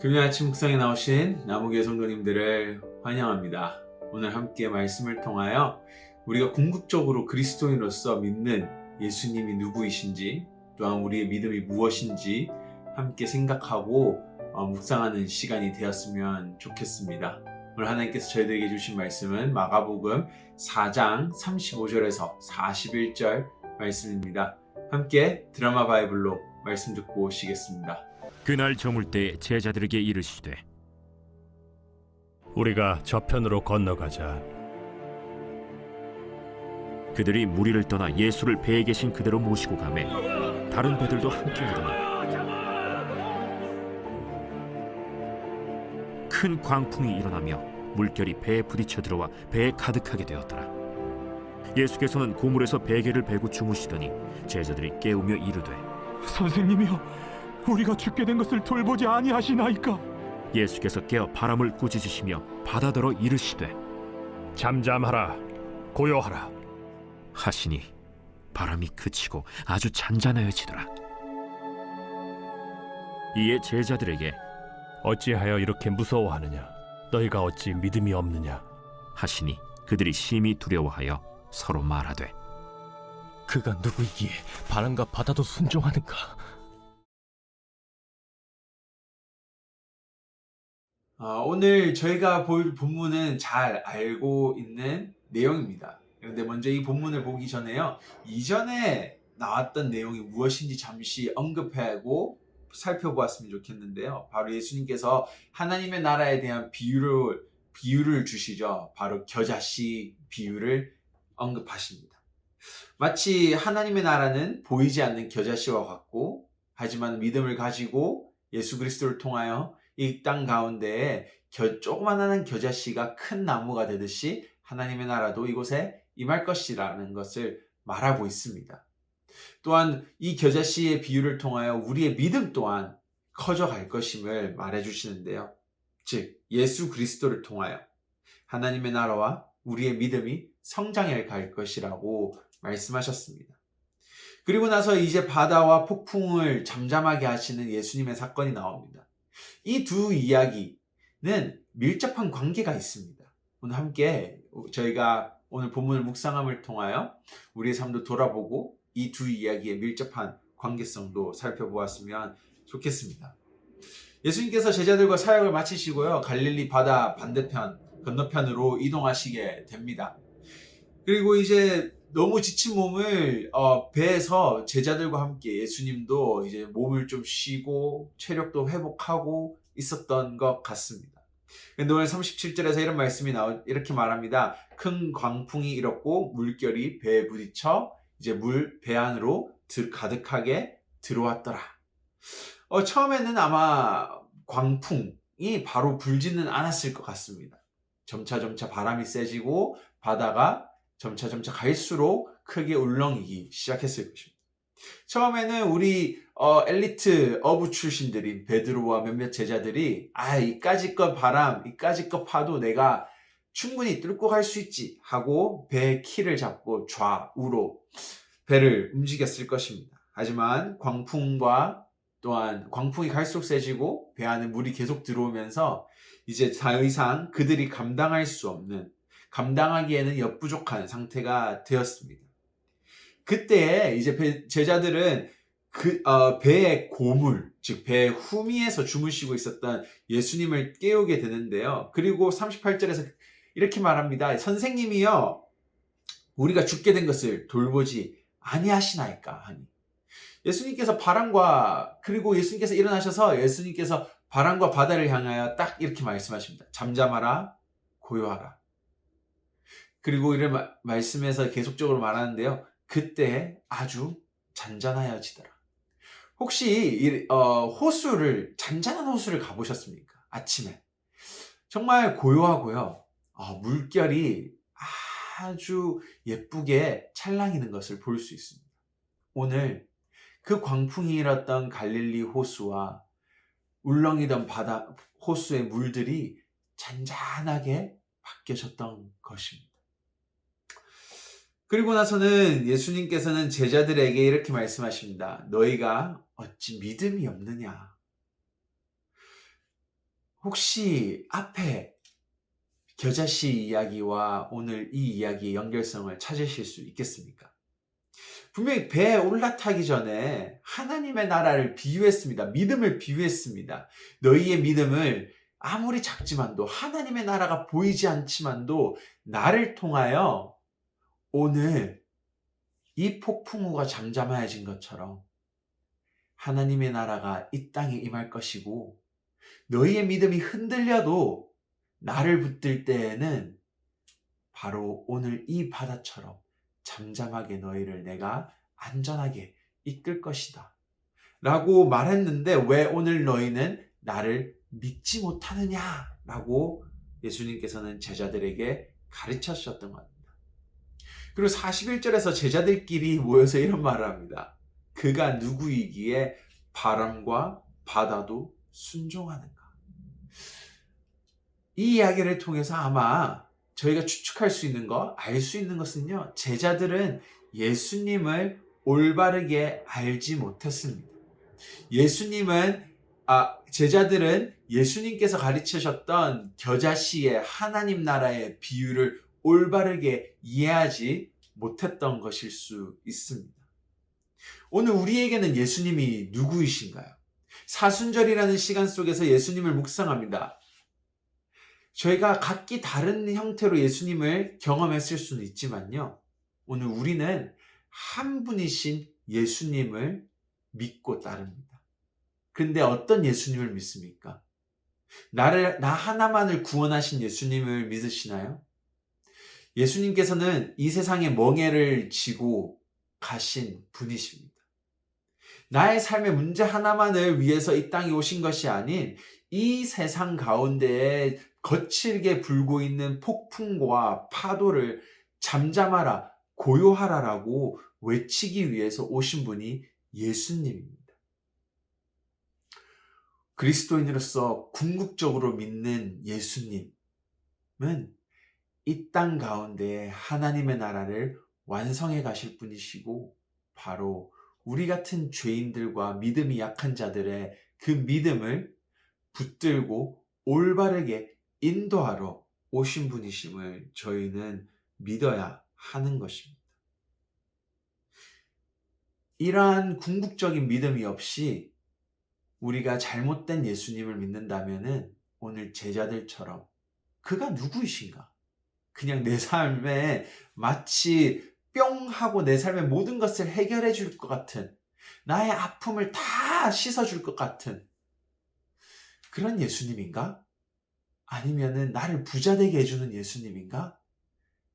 금요 아침 묵상에 나오신 나무교회 성도님들을 환영합니다. 오늘 함께 말씀을 통하여 우리가 궁극적으로 그리스도인으로서 믿는 예수님이 누구이신지 또한 우리의 믿음이 무엇인지 함께 생각하고 어, 묵상하는 시간이 되었으면 좋겠습니다. 오늘 하나님께서 저희들에게 주신 말씀은 마가복음 4장 35절에서 41절 말씀입니다. 함께 드라마 바이블로 말씀 듣고 오시겠습니다. 그날 저물 때 제자들에게 이르시되 우리가 저편으로 건너가자. 그들이 무리를 떠나 예수를 배에 계신 그대로 모시고 가매 다른 배들도 함께 하더니 큰 광풍이 일어나며 물결이 배에 부딪혀 들어와 배에 가득하게 되었더라 예수께서는 고물에서 베개를 베고 주무시더니 제자들이 깨우며 이르되 선생님이여, 우리가 죽게 된 것을 돌보지 아니하시나이까? 예수께서 깨어 바람을 꾸짖으시며 바다더러 이르시되 잠잠하라, 고요하라. 하시니 바람이 그치고 아주 잔잔하여지더라. 이에 제자들에게 어찌하여 이렇게 무서워하느냐? 너희가 어찌 믿음이 없느냐? 하시니 그들이 심히 두려워하여 서로 말하되 그가 누구이기에 바람과 바다도 순종하는가? 어, 오늘 저희가 볼 본문은 잘 알고 있는 내용입니다. 그런데 먼저 이 본문을 보기 전에요. 이전에 나왔던 내용이 무엇인지 잠시 언급하고 살펴보았으면 좋겠는데요. 바로 예수님께서 하나님의 나라에 대한 비유를 비유를 주시죠. 바로 겨자씨 비유를 언급하십니다. 마치 하나님의 나라는 보이지 않는 겨자씨와 같고 하지만 믿음을 가지고 예수 그리스도를 통하여 이 땅 가운데에 겨, 조그만한 겨자씨가 큰 나무가 되듯이 하나님의 나라도 이곳에 임할 것이라는 것을 말하고 있습니다. 또한 이 겨자씨의 비유를 통하여 우리의 믿음 또한 커져갈 것임을 말해주시는데요. 즉, 예수 그리스도를 통하여 하나님의 나라와 우리의 믿음이 성장해 갈 것이라고 말씀하셨습니다. 그리고 나서 이제 바다와 폭풍을 잠잠하게 하시는 예수님의 사건이 나옵니다. 이 두 이야기는 밀접한 관계가 있습니다. 오늘 함께 저희가 오늘 본문을 묵상함을 통하여 우리의 삶도 돌아보고 이 두 이야기의 밀접한 관계성도 살펴보았으면 좋겠습니다. 예수님께서 제자들과 사역을 마치시고요. 갈릴리 바다 반대편, 건너편으로 이동하시게 됩니다. 그리고 이제 너무 지친 몸을 어, 배에서 제자들과 함께 예수님도 이제 몸을 좀 쉬고 체력도 회복하고 있었던 것 같습니다. 근데 오늘 37절에서 이런 말씀이 나오 이렇게 말합니다. 큰 광풍이 일었고 물결이 배에 부딪혀 이제 물 배 안으로 들, 가득하게 들어왔더라. 어, 처음에는 아마 광풍이 바로 불지는 않았을 것 같습니다. 점차 점차 바람이 세지고 바다가 점차 점차 갈수록 크게 울렁이기 시작했을 것입니다. 처음에는 우리 어, 엘리트 어부 출신들인 베드로와 몇몇 제자들이 아 이까짓 것 바람 이까짓 것 파도 내가 충분히 뚫고 갈 수 있지 하고 배의 키를 잡고 좌우로 배를 움직였을 것입니다. 하지만 광풍과 또한 광풍이 갈수록 세지고 배 안에 물이 계속 들어오면서 이제 더 이상 그들이 감당할 수 없는 감당하기에는 역부족한 상태가 되었습니다. 그때 이제 배- 제자들은 그 어, 배의 고물, 즉 배의 후미에서 주무시고 있었던 예수님을 깨우게 되는데요. 그리고 38절에서 이렇게 말합니다. 선생님이요, 우리가 죽게 된 것을 돌보지 아니하시나이까 하니. 예수님께서 바람과 그리고 예수님께서 일어나셔서 예수님께서 바람과 바다를 향하여 딱 이렇게 말씀하십니다. 잠잠하라, 고요하라. 그리고 이를 마- 말씀에서 계속적으로 말하는데요. 그때 아주 잔잔하여지더라. 혹시 이, 어, 호수를 잔잔한 호수를 가보셨습니까? 아침에 정말 고요하고요. 어, 물결이 아주 예쁘게 찰랑이는 것을 볼 수 있습니다. 오늘 그 광풍이 일었던 갈릴리 호수와 울렁이던 바다 호수의 물들이 잔잔하게 바뀌어졌던 것입니다. 그리고 나서는 예수님께서는 제자들에게 이렇게 말씀하십니다. 너희가 어찌 믿음이 없느냐? 혹시 앞에 겨자씨 이야기와 오늘 이 이야기의 연결성을 찾으실 수 있겠습니까? 분명히 배에 올라타기 전에 하나님의 나라를 비유했습니다. 믿음을 비유했습니다. 너희의 믿음을 아무리 작지만도 하나님의 나라가 보이지 않지만도 나를 통하여 오늘 이 폭풍우가 잠잠해진 것처럼 하나님의 나라가 이 땅에 임할 것이고 너희의 믿음이 흔들려도 나를 붙들 때에는 바로 오늘 이 바다처럼 잠잠하게 너희를 내가 안전하게 이끌 것이다. 라고 말했는데 왜 오늘 너희는 나를 믿지 못하느냐? 라고 예수님께서는 제자들에게 주셨던 겁니다. 그리고 41절에서 제자들끼리 모여서 이런 말을 합니다. 그가 누구이기에 바람과 바다도 순종하는가? 이 이야기를 통해서 아마 저희가 추측할 수 있는 거, 알수 있는 것은요, 제자들은 예수님을 올바르게 알지 못했습니다. 예수님은, 아, 제자들은 예수님께서 가르치셨던 겨자씨의 하나님 나라의 비유를 올바르게 이해하지 못했던 것일 수 있습니다. 오늘 우리에게는 예수님이 누구이신가요? 사순절이라는 시간 속에서 예수님을 묵상합니다. 저희가 각기 다른 형태로 예수님을 경험했을 수는 있지만요. 오늘 우리는 한 분이신 예수님을 믿고 따릅니다. 근데 어떤 예수님을 믿습니까? 나를, 나 하나만을 구원하신 예수님을 믿으시나요? 예수님께서는 이 세상의 멍해를 지고 가신 분이십니다. 나의 삶의 문제 하나만을 위해서 이 땅에 오신 것이 아닌 이 세상 가운데에 거칠게 불고 있는 폭풍과 파도를 잠잠하라, 고요하라라고 외치기 위해서 오신 분이 예수님입니다. 그리스도인으로서 궁극적으로 믿는 예수님은 이 땅 가운데 하나님의 나라를 완성해 가실 분이시고 바로 우리 같은 죄인들과 믿음이 약한 자들의 그 믿음을 붙들고 올바르게 인도하러 오신 분이심을 저희는 믿어야 하는 것입니다. 이러한 궁극적인 믿음이 없이 우리가 잘못된 예수님을 믿는다면은 오늘 제자들처럼 그가 누구이신가? 그냥 내 삶에 마치 뿅 하고 내 삶의 모든 것을 해결해 줄 것 같은 나의 아픔을 다 씻어 줄 것 같은 그런 예수님인가? 아니면은 나를 부자 되게 해주는 예수님인가?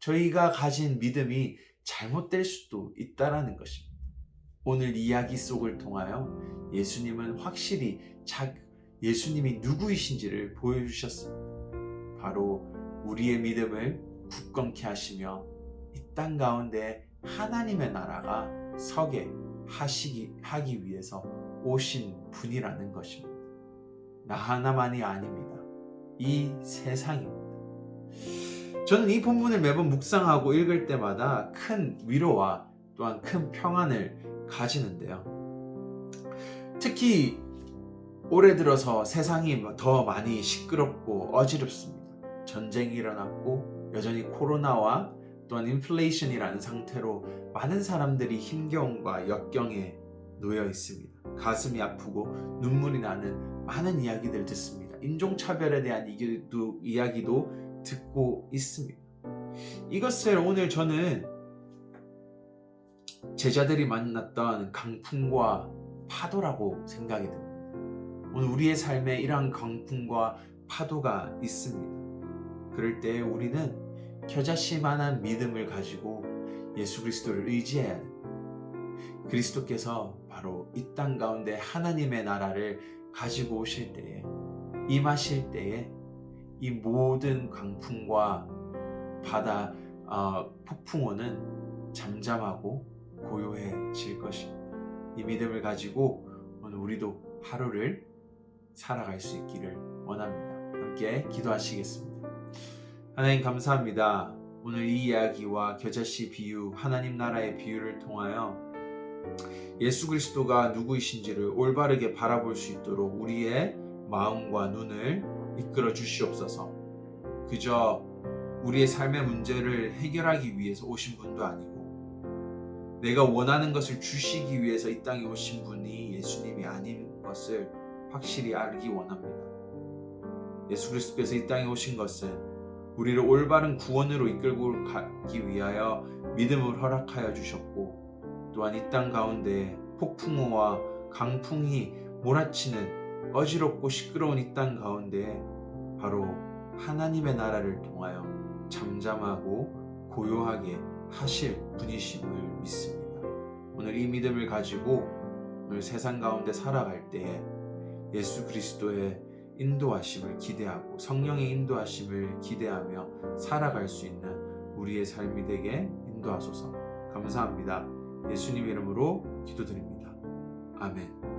저희가 가진 믿음이 잘못될 수도 있다라는 것입니다. 오늘 이야기 속을 통하여 예수님은 확실히 자, 예수님이 누구이신지를 보여주셨습니다. 바로 우리의 믿음을 굳건케 하시며 이 땅 가운데 하나님의 나라가 서게 하시기 하기 위해서 오신 분이라는 것입니다. 나 하나만이 아닙니다. 이 세상입니다. 저는 이 본문을 매번 묵상하고 읽을 때마다 큰 위로와 또한 큰 평안을 가지는데요. 특히 올해 들어서 세상이 더 많이 시끄럽고 어지럽습니다. 전쟁이 일어났고 여전히 코로나와 또한 인플레이션이라는 상태로 많은 사람들이 힘겨움과 역경에 놓여 있습니다. 가슴이 아프고 눈물이 나는 많은 이야기들 듣습니다. 인종차별에 대한 이야기도, 이야기도 듣고 있습니다. 이것을 오늘 저는 제자들이 만났던 강풍과 파도라고 생각이 듭니다. 오늘 우리의 삶에 이러한 강풍과 파도가 있습니다. 그럴 때 우리는 겨자씨만한 믿음을 가지고 예수 그리스도를 의지해야 됩니다. 그리스도께서 바로 이 땅 가운데 하나님의 나라를 가지고 오실 때에 임하실 때에 이 모든 강풍과 바다 어, 폭풍우는 잠잠하고 고요해질 것입니다. 이 믿음을 가지고 오늘 우리도 하루를 살아갈 수 있기를 원합니다. 함께 기도하시겠습니다. 하나님 감사합니다. 오늘 이 이야기와 겨자씨 비유, 하나님 나라의 비유를 통하여 예수 그리스도가 누구이신지를 올바르게 바라볼 수 있도록 우리의 마음과 눈을 이끌어 주시옵소서. 그저 우리의 삶의 문제를 해결하기 위해서 오신 분도 아니고 내가 원하는 것을 주시기 위해서 이 땅에 오신 분이 예수님이 아닌 것을 확실히 알기 원합니다. 예수 그리스도께서 이 땅에 오신 것은 우리를 올바른 구원으로 이끌고 가기 위하여 믿음을 허락하여 주셨고 또한 이 땅 가운데 폭풍우와 강풍이 몰아치는 어지럽고 시끄러운 이 땅 가운데 바로 하나님의 나라를 통하여 잠잠하고 고요하게 하실 분이심을 믿습니다. 오늘 이 믿음을 가지고 오늘 세상 가운데 살아갈 때에 예수 그리스도의 인도하심을 기대하고 성령의 인도하심을 기대하며 살아갈 수 있는 우리의 삶이 되게 인도하소서. 감사합니다. 예수님 이름으로 기도드립니다. 아멘.